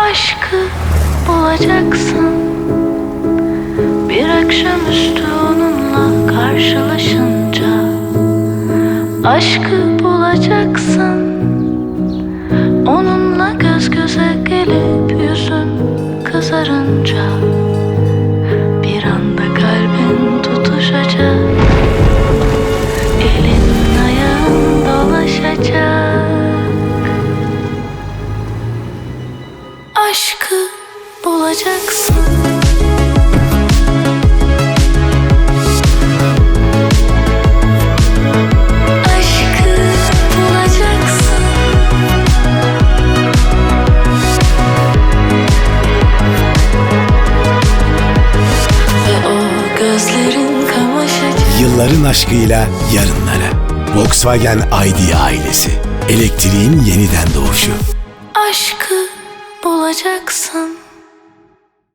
Aşkı bulacaksın. Bir akşamüstü onunla karşılaşınca Aşkı bulacaksın. Onunla göz göze gelip yüzün kızarınca Aşkı bulacaksın Yılların aşkıyla yarınlara. Volkswagen ID ailesi. Elektriğin yeniden doğuşu. Aşkı bulacaksın.